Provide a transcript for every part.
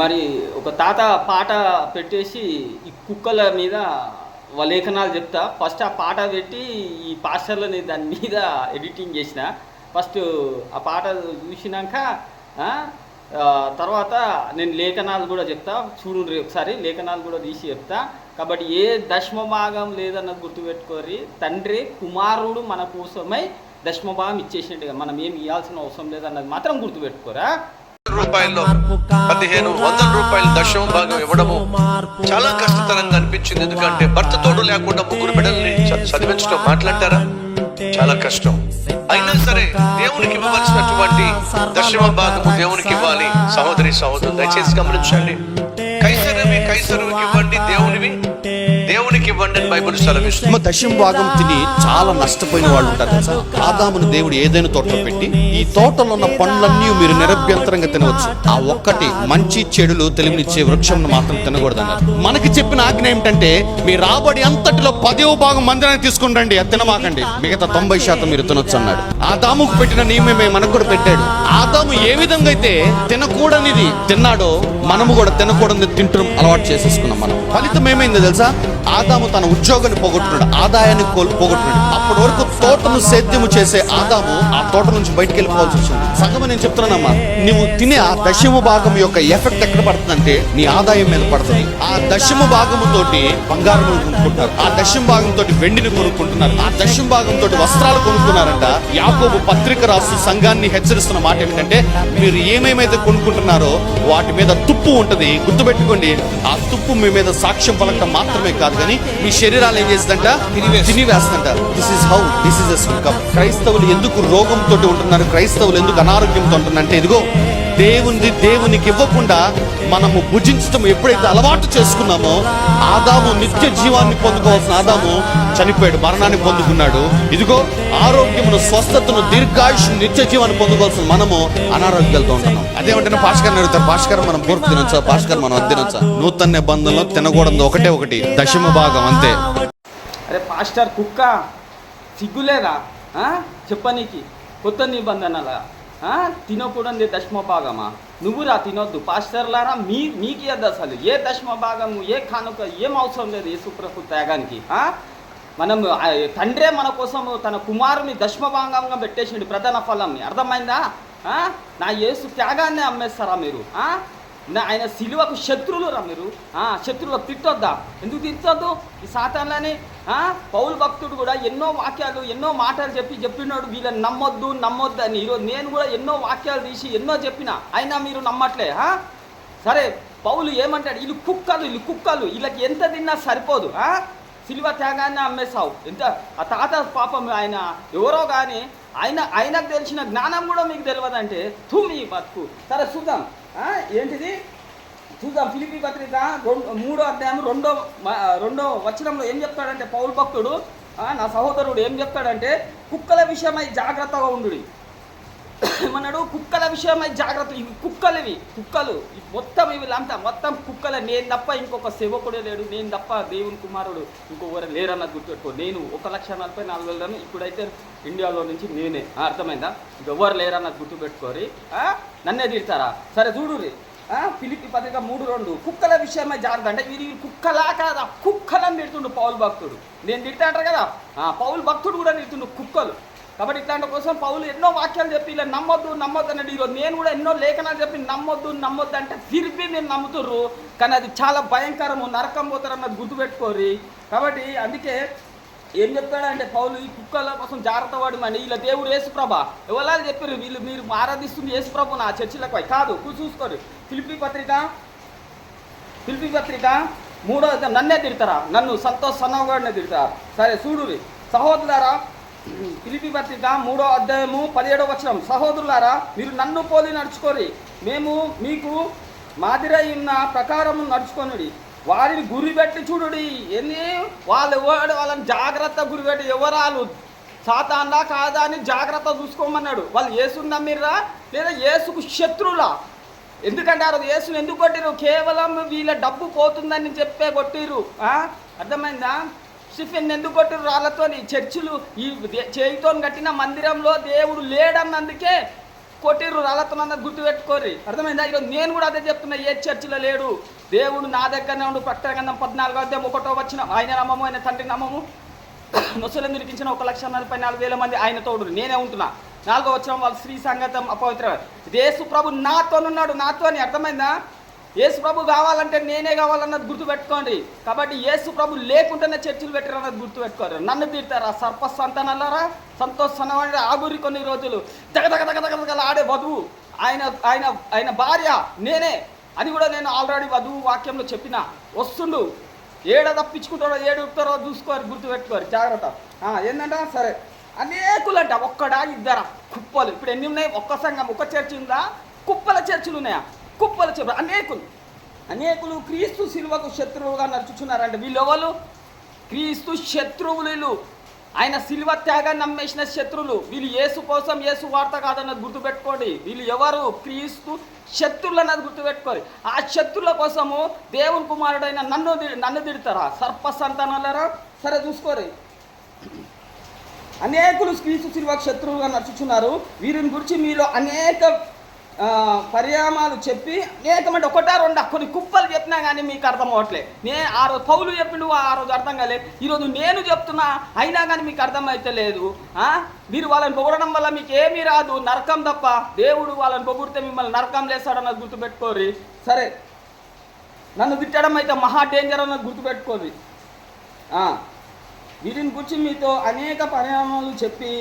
మరి ఒక తాత పాట పెట్టేసి ఈ కుక్కల మీద లేఖనాలు చెప్తా. ఫస్ట్ ఆ పాట పెట్టి ఈ పాస్టర్లని దాని మీద ఎడిటింగ్ చేసిన. ఫస్ట్ ఆ పాట చూసినాక తర్వాత నేను లేఖనాలు కూడా చెప్తా. చూడు ఒకసారి లేఖనాలు కూడా తీసి చెప్తా. కాబట్టి ఏ దశమ భాగం లేదన్నది గుర్తుపెట్టుకోరి తండ్రి కుమారుడు మన కోసమై దశమ భాగం ఇచ్చేసిండు. మనం ఏమి ఇవ్వాల్సిన అవసరం లేదన్నది మాత్రం గుర్తుపెట్టుకోరా. రూపాయల్లో పదిహేను వందల రూపాయల దశమ భాగం ఇవ్వడము చాలా కష్టతరంగా అనిపించింది. ఎందుకంటే భర్త తోడు లేకుండా ముగ్గురు బిడ్డల్ని చదివించడం మాట్లాడతారా? చాలా కష్టం. అయినా సరే దేవునికి ఇవ్వవలసినటువంటి దశమ భాగము దేవునికి ఇవ్వాలి. సహోదరి సహోదరు దయచేసి గమనించండి. కైసరవి కైసరువుకి ఇవ్వండి దేవునివి. ఇవ్వండి అని బైబిల్ సెలవిస్తుంది. దశం భాగం తిని చాలా నష్టపోయిన వాళ్ళు ఉంటారు తెలుసా? ఆదామును దేవుడు ఏదైనా తోటలో పెట్టి ఈ తోటలో ఉన్న పండ్లన్నీ మీరు నిరభ్యంతరంగా తినవచ్చు. ఆ ఒక్కటి మంచి చెడులు తెలివినిచ్చే వృక్షం మాత్రం తినకూడదు అన్నారు మనకి చెప్పిన ఆజ్ఞ ఏమిటంటే మీ రాబడి అంతటిలో పదవ భాగం మందిరానికి తీసుకుంటండి అది తినమాకండి. మిగతా తొంభై శాతం మీరు తినొచ్చు అన్నాడు. ఆదాముకు పెట్టిన నియమమే మనకు కూడా పెట్టాడు. ఆదాము ఏ విధంగా అయితే తినకూడనిది తిన్నాడో మనము కూడా తినకూడనిది తింటాం అలవాటు చేసేసుకున్నాం మనం. ఫలితం ఏమైందో తెలుసా? ఆదాము తన ఉద్యోగాన్ని పోగొట్టున్నాడు ఆదాయాన్ని కోల్ పోగొట్టున్నాడు అప్పటి వరకు తోటను సేద్యము చేసే ఆదాము ఆ తోట నుంచి బయటికి వెళ్ళిపోవాల్సి వచ్చింది. సగం నేను చెప్తున్నానమ్మా నువ్వు తినే ఆ దశమ భాగం యొక్క ఎఫెక్ట్ ఎక్కడ పడుతుందంటే నీ ఆదాయం మీద పడుతుంది. ఆ దశమ భాగము తోటి బంగారం కొనుక్కుంటున్నారు. ఆ దశమ భాగం తోటి వెండిని కొనుక్కుంటున్నారు. ఆ దశమ భాగం తోటి వస్త్రాలు కొనుక్కున్నారంట యాకోబు పత్రిక రాసు సంఘాన్ని హెచ్చరిస్తున్న మాట ఏమిటంటే మీరు ఏమేమైతే కొనుక్కుంటున్నారో వాటి మీద తుప్పు ఉంటుంది. గుర్తుపెట్టుకోండి ఆ తుప్పు మీ మీద సాక్ష్యం పలకడం మాత్రమే కాదు. కానీ మీ శరీరాలు ఏం చేస్తుందంట? తినివేస్తుందంట. This is how this is క్రైస్తవులు ఎందుకు రోగంతో ఉంటున్నారు? క్రైస్తవులు ఎందుకు అనారోగ్యంతో ఉంటున్నారంటే ఇదిగో దేవునిది దేవునికి ఇవ్వకుండా మనము భుజించడం ఎప్పుడైతే అలవాటు చేసుకున్నామో ఆదాము నిత్య జీవాన్ని పొందుకోవాల్సిన ఆదాము చనిపోయాడు మరణాన్ని పొందుకున్నాడు. ఇదిగో ఆరోగ్యమును స్వస్థతను దీర్ఘాయుష్ నిత్య జీవాన్ని పొందుకోవాల్సిన మనము అనారోగ్యాలతో ఉంటున్నాం. అదేమంటే భాస్కర్ అడుగుతారు భాస్కర్ మనం పూర్తి తినొచ్చా? భాస్కర్ మనం అది తినొచ్చా నూతన నిబంధనలో తినకూడదు ఒకటే ఒకటి. దశమ భాగం అంతే. అరే పాస్టర్ కుక్క సిగ్గులేదా? ఆ? చెప్పనీకి కొత్త నిబంధనల? తినకూడదు దశమ భాగమా నువ్వు రా తినొద్దు పాస్టర్లారా మీ మీకు ఇవ్వద్దు అసలు ఏ దశమ భాగము ఏ కానుక ఏం అవసరం లేదు యేసుప్రభు త్యాగానికి మనం తండ్రే మన కోసం తన కుమారుని దశమ భాగంగా పెట్టేసిండు ప్రధాన ఫలంని అర్థమైందా నా యేసు త్యాగాన్ని అమ్మేస్తారా మీరు నా ఆయన సిలువకు శత్రువులు రా మీరు. శత్రువులకు తిట్టొద్దా? ఎందుకు తిట్టొద్దు? ఈ సాతాన్లని పౌరు భక్తుడు కూడా ఎన్నో వాక్యాలు ఎన్నో మాటలు చెప్పి చెప్పినాడు వీళ్ళని నమ్మొద్దు నమ్మొద్దు అని. ఈరోజు నేను కూడా ఎన్నో వాక్యాలు తీసి ఎన్నో చెప్పిన అయినా మీరు నమ్మట్లే సరే పౌలు ఏమంటాడు? వీళ్ళు కుక్కలు వీళ్ళు కుక్కలు వీళ్ళకి ఎంత తిన్నా సరిపోదు సిలువ త్యాగాన్ని అమ్మేసావు ఎంత? ఆ తాత పాపం ఆయన ఎవరో కానీ ఆయన ఆయనకు తెలిసిన జ్ఞానం కూడా మీకు తెలియదంటే తూ మీ బతుకు. సరే చూద్దాం. ఏంటిది? చూద్దాం ఫిలిపి పత్రిక రెండు మూడో అధ్యాయం రెండో మ- రెండో వచనంలో ఏం చెప్తాడంటే పౌరు భక్తుడు ఆ, నా సహోదరుడు ఏం చెప్తాడంటే కుక్కల విషయమై జాగ్రత్తగా ఉండు ఏమన్నాడు? కుక్కల విషయమై జాగ్రత్తలు ఇవి కుక్కలు. ఇవి కుక్కలు మొత్తం ఇవి అంతా మొత్తం కుక్కల. నేను తప్ప ఇంకొక సేవకుడే లేడు. నేను తప్ప దేవుని కుమారుడు. ఇంకొకరు లేరన్నది గుర్తుపెట్టుకో. నేను ఒక లక్ష నలభై నాలుగు వేలను ఇప్పుడైతే ఇండియాలో నుంచి నేనే. అర్థమైందా? ఇంకెవ్వరు లేరన్నది గుర్తుపెట్టుకోరి. నన్నే తిడతారా? సరే చూడు ఫిలిపి పత్రిక మూడు రెండు. కుక్కల విషయమై జాగ్రత్త. అంటే వీరి కుక్కలా కాదా? కుక్కలని తిడుతుండు పౌలు భక్తుడు. నేను తిడతా అంటారు కదా? పౌలు భక్తుడు కూడా తిడుతుండు కుక్కలు. కాబట్టి ఇట్లాంటి కోసం పౌలు ఎన్నో వాక్యాలు చెప్పి ఇలా నమ్మొద్దు నమ్మొద్దు అన్నాడు. ఈరోజు నేను కూడా ఎన్నో లేఖనాలు చెప్పి నమ్మొద్దు నమ్మొద్దు అంటే తిరిపి మీరు నమ్ముతుర్రు. కానీ అది చాలా భయంకరము నరకం పోతారు అన్నది గుర్తుపెట్టుకోరి కాబట్టి అందుకే ఏం చెప్తాడంటే పౌలు ఈ కుక్కల కోసం జాగ్రత్త పడమని వీళ్ళ దేవుడు యేసుప్రభ ఎవరు చెప్పారు వీళ్ళు మీరు ఆరాధిస్తుంది ఏసుప్రభు నా చర్చిలకు కాదు చూసుకోరు పిలిపి పత్రిక పిలిపి పత్రిక మూడో నన్నే తిడతారా? నన్ను సంతోష్ సన్నగాడినే తిడతారా? సరే చూడు సహోదరులారా పిలిపి పత్రిక మూడో అధ్యాయము పదిహేడో వచనం. సహోదరులారా మీరు నన్ను పోలి నడుచుకోరి మేము మీకు మాదిరై ఉన్న ప్రకారము నడుచుకొనుడి. వారిని గురిపెట్టి చూడుడి. ఎన్ని వాళ్ళు ఎవడు వాళ్ళని జాగ్రత్త గురిపెట్టి ఎవరాలు? సాతాన్లా కాదా అని జాగ్రత్త చూసుకోమన్నాడు. వాళ్ళు ఏసుని నమ్మిర్రా? లేదా ఏసుకు శత్రులా ఎందుకంటే ఆ రోజు యేసుని ఎందుకు కొట్టిరు కేవలం వీళ్ళ డబ్బు పోతుందని చెప్పే కొట్టిరు అర్థమైందా? స్టిఫెన్ ఎందుకు కొట్టిరు రాళ్ళతో చర్చిలు ఈ చేయితో కట్టిన మందిరంలో దేవుడు లేడన్నందుకే కొట్టిర్రు రాళ్ళతోనన్నది గుర్తుపెట్టుకోర్రి అర్థమైందా? ఈరోజు నేను కూడా అదే చెప్తున్నా ఏ చర్చిలో లేడు? దేవుడు నా దగ్గరనే ఉండు ప్రకటన పద్నాలుగో అధ్యాయం ఒకటో వచ్చిన ఆయన నమ్మము ఆయన తండ్రి నమ్మము ముసలిం నిరికించిన ఒక లక్ష నలభై నాలుగు వేల మంది ఆయన తోడు నేనే ఉంటున్నా. నాలుగో వచ్చిన వాళ్ళు శ్రీ సంగతం అపవిత్ర యేసు ప్రభు నాతోనున్నాడు నాతో అని అర్థమైందా? యేసు ప్రభు కావాలంటే నేనే కావాలన్నది గుర్తుపెట్టుకోండి కాబట్టి యేసు ప్రభు లేకుండానే చర్చిలు పెట్టారన్నది గుర్తుపెట్టుకోరు నన్ను తీర్తారా? సర్ప సంతానాలారా? సంతోషం సన్నవాడి ఆగురి కొన్ని రోజులు. తగ ఆడే వధువు. ఆయన ఆయన ఆయన భార్య నేనే. అని కూడా నేను ఆల్రెడీ వధువు వాక్యంలో చెప్పిన. వస్తుండు. ఏడ తప్పించుకుంటారో ఏడు ఉంటారో చూసుకోరు గుర్తుపెట్టుకోరు జాగ్రత్త. ఏంటంటే ఏందంట? సరే. అనేకులంట ఒక్కడా ఇద్దరా? కుప్పలు. ఇప్పుడు ఎన్ని ఉన్నాయి? ఒక్క సంఘం ఒక్క చర్చి ఉందా? కుప్పల చర్చిలు ఉన్నాయా? కుప్పల చర్చలు అనేకులు. అనేకులు క్రీస్తు శిలువకు శత్రువుగా నడుచుచున్నారంట. వీళ్ళు ఎవరు క్రీస్తు శత్రువులు. ఆయన శిల్వ త్యాగాన్ని నమ్మేసిన శత్రువులు వీళ్ళు యేసు కోసం యేసు వార్త కాదన్నది గుర్తుపెట్టుకోండి. వీళ్ళు ఎవరు? క్రీస్తు శత్రులు అన్నది గుర్తుపెట్టుకోండి. ఆ శత్రువుల కోసము దేవుని కుమారుడైన నన్ను నన్ను తిడతారా? సర్ప సంతానాలరా సరే చూసుకోరు. అనేకులు క్రీస్తు శిల్వ శత్రువులుగా నడుచుచున్నారు. వీరిని గురించి మీలో అనేక పరిణామాలు పర్యామాలు చెప్పి అనేకమంటే ఒకటా రెండా? కొన్ని కుప్పలు చెప్పినా కానీ మీకు అర్థం అవ్వట్లే. నే ఆ రోజు పౌలు చెప్పిండు ఆ రోజు అర్థం కాలేదు. ఈరోజు నేను చెప్తున్నా అయినా కానీ మీకు అర్థం అయితే లేదు. మీరు వాళ్ళని పొగడడం వల్ల మీకు ఏమీ రాదు నరకం తప్ప. దేవుడు వాళ్ళని పొగిడితే మిమ్మల్ని నరకం లేస్తాడన్నది గుర్తుపెట్టుకోరి. సరే. నన్ను తిట్టడం అయితే మహా డేంజర్ అన్నది గుర్తుపెట్టుకోరి. వీటిని గురించి మీతో అనేక పరిణామాలు చెప్పి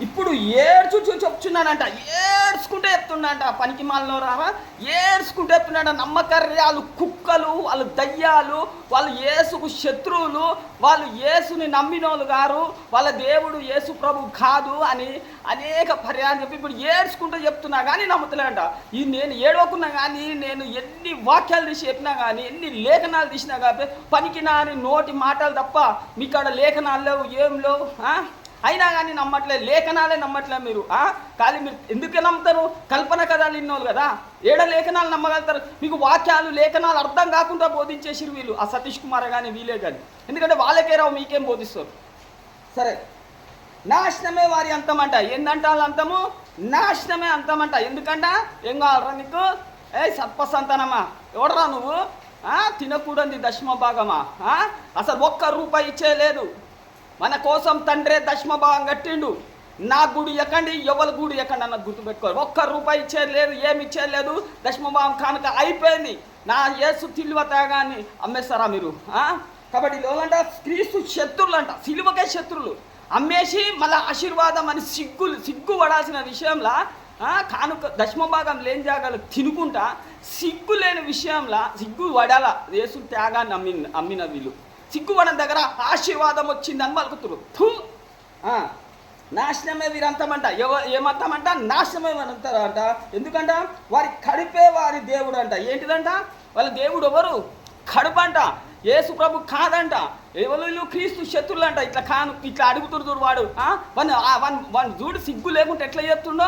ఇప్పుడు ఏడ్చుచు చెప్తున్నాడంట ఏడ్చుకుంటే చెప్తున్నాడంట పనికి మాలలో రావా? ఏడ్చుకుంటే చెప్తున్నాడు నమ్మకర్యాలు కుక్కలు వాళ్ళు దయ్యాలు వాళ్ళు యేసుకు శత్రువులు వాళ్ళు యేసుని నమ్మినోళ్ళు గారు వాళ్ళ దేవుడు యేసు ప్రభు కాదు అని అనేక పర్యాలు చెప్పి ఇప్పుడు ఏడ్చుకుంటూ చెప్తున్నా కానీ నమ్ముతలేంట ఈ నేను ఏడవకున్నా కానీ నేను ఎన్ని వాక్యాలు తీసి చెప్పినా కానీ ఎన్ని లేఖనాలు తీసినా కాబట్టి పనికి నాని నోటి మాటలు తప్ప మీ కాడ లేఖనాలు లేవు ఏం లేవు అయినా కానీ నమ్మట్లేదు లేఖనాలే నమ్మట్లేదు మీరు. ఖాళీ కానీ మీరు ఎందుకు నమ్ముతారు? కల్పన కథలు ఇన్నోళ్ళు కదా. ఏడ లేఖనాలు నమ్మగలుగుతారు? మీకు వాక్యాలు లేఖనాలు అర్థం కాకుండా బోధించేసిరు వీళ్ళు. ఆ సతీష్ కుమార్ కానీ వీలే కానీ ఎందుకంటే వాళ్ళకే రావు మీకేం బోధిస్తారు? సరే. నాశనమే వారి అంతమంట. ఏందంట వాళ్ళ అంతము? నాశనమే అంతమంట. ఎందుకంట? ఏం కావాలరా నీకు? ఏ సత్ప సంతానమా ఎవడరా నువ్వు? ఆ, తినకూడదు దశమ భాగమా? అసలు ఒక్క రూపాయి ఇచ్చేయలేదు మన కోసం తండ్రే దశమభావం కట్టిండు. నా గుడి ఎక్కండి ఎవరి గుడి ఎక్కండి అన్నది గుర్తుపెట్టుకోవాలి ఒక్క రూపాయి ఇచ్చేది లేదు ఏమి ఇచ్చేది లేదు దశమభావం కానుక అయిపోయింది. నా యేసు తిల్వ త్యాగాన్ని అమ్మేస్తారా మీరు? కాబట్టి లోలంట క్రీస్తు శత్రులు అంట సిలువకే శత్రులు అమ్మేసి మళ్ళీ ఆశీర్వాదం అని సిగ్గులు సిగ్గు పడాల్సిన విషయంలో కానుక దశమభాగం లేని జాగాలు తినుకుంటా సిగ్గు లేని విషయంలో సిగ్గు పడాల యేసు త్యాగాన్ని అమ్మిన అమ్మిన వీళ్ళు. సిగ్గు దగ్గర ఆశీర్వాదం వచ్చిందని పలుకుతురు. థూ! నాశనమే వీరంతమంట. ఎవ ఏమంటామంట నాశనమే అంటారంట ఎందుకంట? వారి కడిపే వారి దేవుడు అంట ఏంటిదంట? వాళ్ళ దేవుడు ఎవరు కడుపంట. యేసు ప్రభు కాదంట. ఎవరు క్రీస్తు శత్రులు అంట ఇట్లా కాను ఇట్లా అడుగుతుడు చూడు వాడు. వన్ వన్ వన్ చూడు సిగ్గు లేకుంటే ఎట్లా చెప్తుండో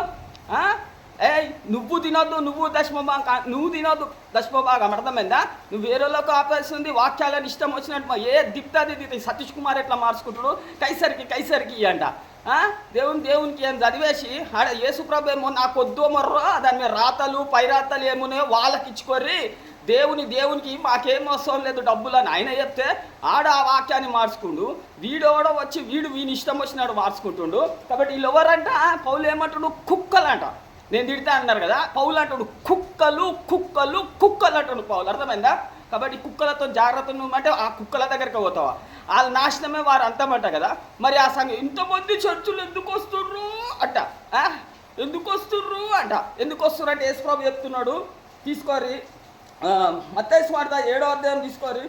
ఏ నువ్వు తినొద్దు నువ్వు దశమభాగం కా- నువ్వు తినొద్దు దశమభాగం అర్థమైందా నువ్వు వేరేలోకి ఆపేస్తుంది వాక్యాలను ఇష్టం వచ్చినట్టు మా ఏ దిప్తాది సతీష్ కుమార్ ఎట్లా మార్చుకుంటాడు? కైసరికి కైసరికి అంట. దేవుని దేవునికి ఏం చదివేసి ఆడ యేసుప్రభు ఏమో నాకు వద్దు మర్రో దాని మీద రాతలు పైరాతలు ఏమున్నాయో వాళ్ళకి ఇచ్చుకోర్రి. దేవుని దేవునికి మాకేం అవసరం లేదు డబ్బులు అని ఆయన చెప్తే ఆడ ఆ వాక్యాన్ని మార్చుకుండు. వీడెవడో వచ్చి వీడు వీని ఇష్టం వచ్చినాడు మార్చుకుంటుండు. కాబట్టి వీళ్ళు ఎవరంట? పౌలు ఏమంటాడు? కుక్కలంట. నేను తిడతా అన్నారు కదా పౌలు అంటాడు కుక్కలు కుక్కలు కుక్కలు అంటాడు పౌలు. అర్థమైందా? కాబట్టి కుక్కలతో జాగ్రత్త నువ్వు అంటే ఆ కుక్కల దగ్గరికి పోతావా? వాళ్ళ నాశనమే వారు అంతమంట కదా? మరి ఆ సంఘం ఇంతమంది చర్చులు ఎందుకు వస్తుర్రు? అంట. ఆ? ఎందుకు వస్తుర్రు? అంట. ఎందుకు వస్తుర్రు అంటే యేసుప్రభు చెప్తున్నాడు. తీసుకోరి మత్తయి స్వార్థ ఏడో అధ్యాయం తీసుకోరి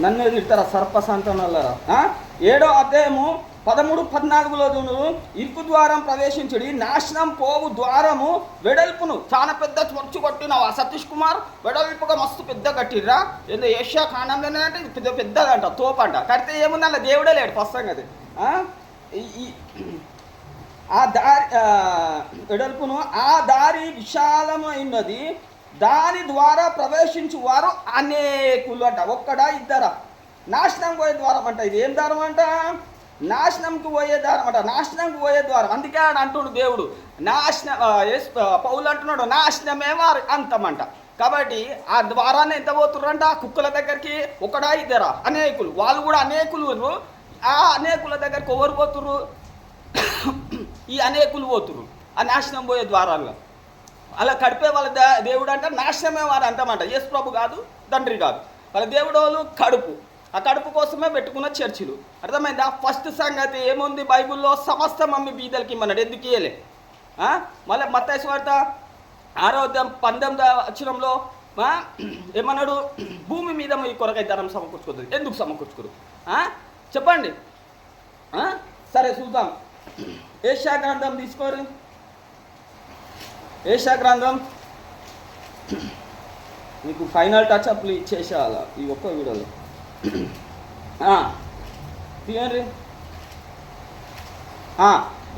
నన్ను తిడతారా సర్ప సంతానాలరా ఆ? ఏడో అధ్యాయము పదమూడు పద్నాలుగులో చూడు ఇరుకు ద్వారం ప్రవేశించుడి నాశనం పోవు ద్వారము వెడల్పును. చాలా పెద్ద చొచ్చు కొట్టినావు? ఆ సతీష్ కుమార్ వెడల్పుగా మస్తు పెద్ద కట్టిర్రా. ఏదో ఏషియా ఖాండంలోనే అంటే పెద్ద పెద్దదంట తోపంట. కడితే ఏముంది అలా దేవుడే లేడు ఫస్ట్ అది ఆ? దారి వెడల్పును ఆ దారి విశాలమైనది దాని ద్వారా ప్రవేశించు వారు అనేకులు అంట. ఒక్కడా ఇద్దరా? నాశనం పోయే ద్వారం అంట. ఇది ఏం ద్వారం అంట? నాశనంకు పోయే ద్వారం అంట. నాశనంకు పోయే ద్వారం. అందుకే ఆడ అంటుడు దేవుడు నాశనం పౌలు అంటున్నాడు నాశనమే వారి అంతమంట కాబట్టి ఆ ద్వారాన్ని ఎంత పోతుర్రంట? కుక్కల దగ్గరికి ఒకడా ఇద్దరా? అనేకులు. వాళ్ళు కూడా అనేకులు ఆ అనేకుల దగ్గరికి ఎవరు పోతుర్రు? ఈ అనేకులు పోతుర్రు. ఆ నాశనం పోయే ద్వారాల్లో. అలా కడిపే వాళ్ళ దేవుడు అంటే నాశనమే వారు అంటామంట యేసు ప్రభు కాదు తండ్రి కాదు. వాళ్ళ దేవుడు వాళ్ళు కడుపు. ఆ కడుపు కోసమే పెట్టుకున్న చర్చిలు. అర్థమైందా? ఫస్ట్ సంగతి ఏముంది బైబిల్లో? సమస్త మమ్మీ బీదలకి ఇమ్మన్నాడు. ఎందుకు ఇయ్యలే? మళ్ళీ మత్తయి వార్త ఆరోగ్యం పంతొమ్మిది అక్షరంలో ఏమన్నాడు? భూమి మీద మీ కొరకై ధనం సమకూర్చుకోదు ఎందుకు సమకూర్చుకోరు? చెప్పండి. సరే చూద్దాం. ఏషా గ్రంథం తీసుకోరు. ఏషా గ్రంథం. మీకు ఫైనల్ టచ్ అప్లు ఇచ్చేసేయాల ఈ ఒక్క వీడియోలో. తీయండి.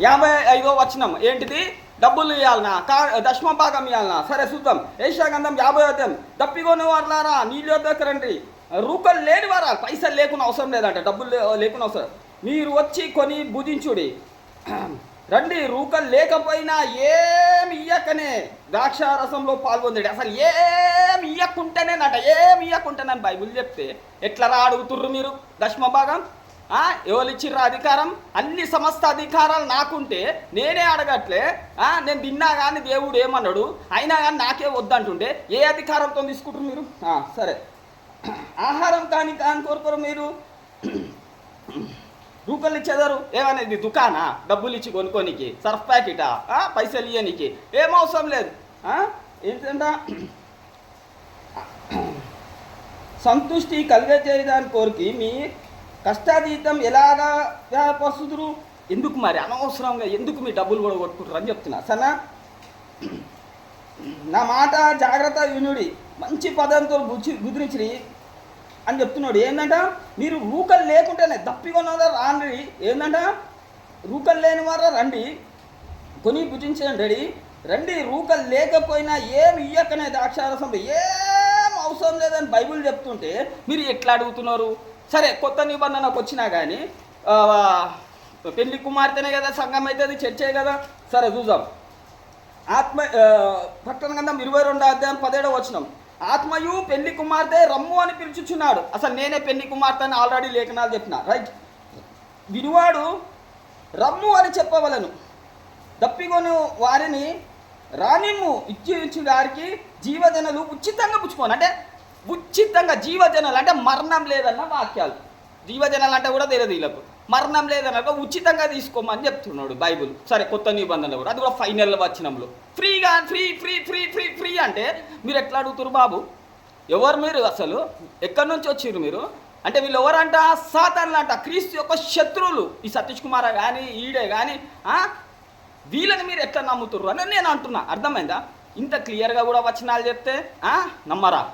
యాభై ఐదో వచనం. ఏంటిది? డబ్బులు ఇవ్వాలనా కా దశమ భాగం ఇవ్వాలనా సరే చూద్దాం ఏషాగంధం యాభై అధ్యాయం. తప్పికొని వాళ్ళారా నీళ్ళు వద్దకు రండి. రూకలు లేని వారా పైసలు లేకుండా అవసరం లేదంట. డబ్బులు లే- లేకుండా అవసరం. మీరు వచ్చి కొని భుజించుడి. రండి రూకలు లేకపోయినా ఏమి ఇయ్యకనే. ద్రాక్షారసంలో పాల్గొందాడు. అసలు ఏమి ఇయ్యకుంటేనేనట ఏమి ఇయ్యకుంటేనని బైబుల్ చెప్తే ఎట్లా రా అడుగుతుర్రు మీరు? దశమ భాగం? ఎవరిచ్చిర్ర ఎవరు అధికారం? అన్ని సమస్త అధికారాలు నాకుంటే నేనే అడగట్లే. నేను తిన్నా కానీ దేవుడు ఏమన్నాడు అయినా కానీ నాకే వద్దంటుంటే ఏ అధికారంతో తీసుకుంటారు మీరు? సరే. ఆహారం కానీ కాని కోరుకోరు మీరు. రూకలు ఇచ్చేదారు. ఏమనేది? దుకాణా? డబ్బులు ఇచ్చి కొనుక్కోనికి. సర్ఫ్ ప్యాకెటా? పైసలు ఇయ్యనికి. ఏం అవసరం లేదు. ఆ, సంతృష్టి సంతుష్టి కలిగజేయడానికి కోరికి మీ కష్టాతీతం ఎలాగా వ్యాపరుస్తురు ఎందుకు మరి అనవసరంగా ఎందుకు మీ డబ్బులు కూడా కొట్టుకుంటారు అని చెప్తున్నా. సరేనా? నా మాట జాగ్రత్త వినుడి. మంచి పదంతో బుద్ధి బుద్ధించి అని చెప్తున్నాడు. ఏంటంట మీరు రూకలు లేకుంటేనే దప్పికొన్న రాండి. ఏంటంట రూకలు లేని వారా? రండి. కొని భుజించండి. రెడీ. రండి. రూకలు లేకపోయినా ఏం ఇయ్యకనే ద్రాక్షారసం ఏం అవసరం లేదని బైబిల్ చెప్తుంటే మీరు ఎట్లా అడుగుతున్నారు? సరే కొత్త నిబంధనకు వచ్చినా కానీ పెళ్ళి కుమార్తెనే కదా సంఘం అవుతుంది చర్చే కదా. సరే చూద్దాం. ఆత్మ పట్టణ ప్రకటన ఇరవై రెండో అధ్యాయం పదేడో వచ్చినాం ఆత్మయు పెళ్ళి కుమార్తె రమ్ము అని పిలుచుచున్నాడు. అసలు నేనే పెళ్ళి కుమార్తె అని ఆల్రెడీ లేఖనాలు చెప్పిన. రైట్? వినువాడు రమ్ము అని చెప్పవలను. దప్పిగొను వారిని రానిమ్ము ఇచ్చి ఇచ్చిన వారికి జీవజనలు ఉచితంగా పుచ్చుకోను. అంటే ఉచితంగా జీవజనలు అంటే మరణం లేదన్న వాక్యాలు. జీవజనాలు అంటే కూడా తెలియదు వీళ్ళకు. మరణం లేదన్న ఉచితంగా తీసుకోమని చెప్తున్నాడు బైబుల్. సరే కొత్త నిబంధనలు కూడా. అది కూడా ఫైనల్ వచ్చినంలో ఫ్రీగా free free free free free అంటే మీరు ఎట్లా అడుగుతారు బాబు? ఎవరు మీరు అసలు? ఎక్కడి నుంచి వచ్చారు మీరు? అంటే వీళ్ళు ఎవరంట? సాతాన్లు అంట. క్రీస్తు యొక్క శత్రువులు. ఈ సతీష్ కుమార్ కానీ ఈడే కానీ వీళ్ళని మీరు ఎట్లా నమ్ముతుర్రు అని నేను అంటున్నా. అర్థమైందా? ఇంత క్లియర్గా కూడా వచనాలు చెప్తే నమ్మరా?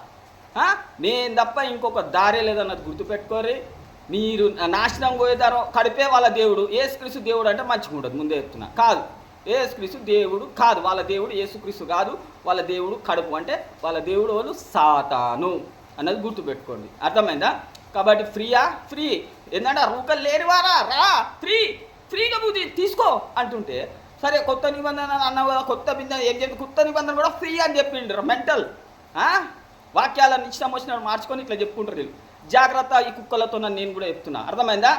నేను తప్ప ఇంకొక దారే లేదన్నది గుర్తుపెట్టుకోరి. మీరు నాశనం పోయేదారో కడిపే వాళ్ళ దేవుడు ఏసుక్రీస్తు దేవుడు అంటే మంచిగా ఉండదు ముందే చెప్తున్నా. కాదు. ఏసుక్రీస్తు దేవుడు కాదు. వాళ్ళ దేవుడు ఏసుక్రీస్తు కాదు. వాళ్ళ దేవుడు కడుపు అంటే వాళ్ళ దేవుడు వాళ్ళు సాతాను అన్నది గుర్తుపెట్టుకోండి. అర్థమైందా? కాబట్టి ఫ్రీయా? ఫ్రీ. ఏంటంటే రూకలు లేనివారా? రా. ఫ్రీ. ఫ్రీగా బుద్ధి తీసుకో అంటుంటే సరే కొత్త నిబంధన అన్నావు కదా కొత్త నిబంధన ఏం చెప్పి కొత్త నిబంధన కూడా ఫ్రీ అని చెప్పిండ్రు మెంటల్. వాక్యాలను ఇష్టం వచ్చినట్టు మార్చుకొని ఇట్లా చెప్పుకుంటారు వీళ్ళు. జాగ్రత్త ఈ కుక్కలతో నేను కూడా చెప్తున్నా. అర్థమైందా?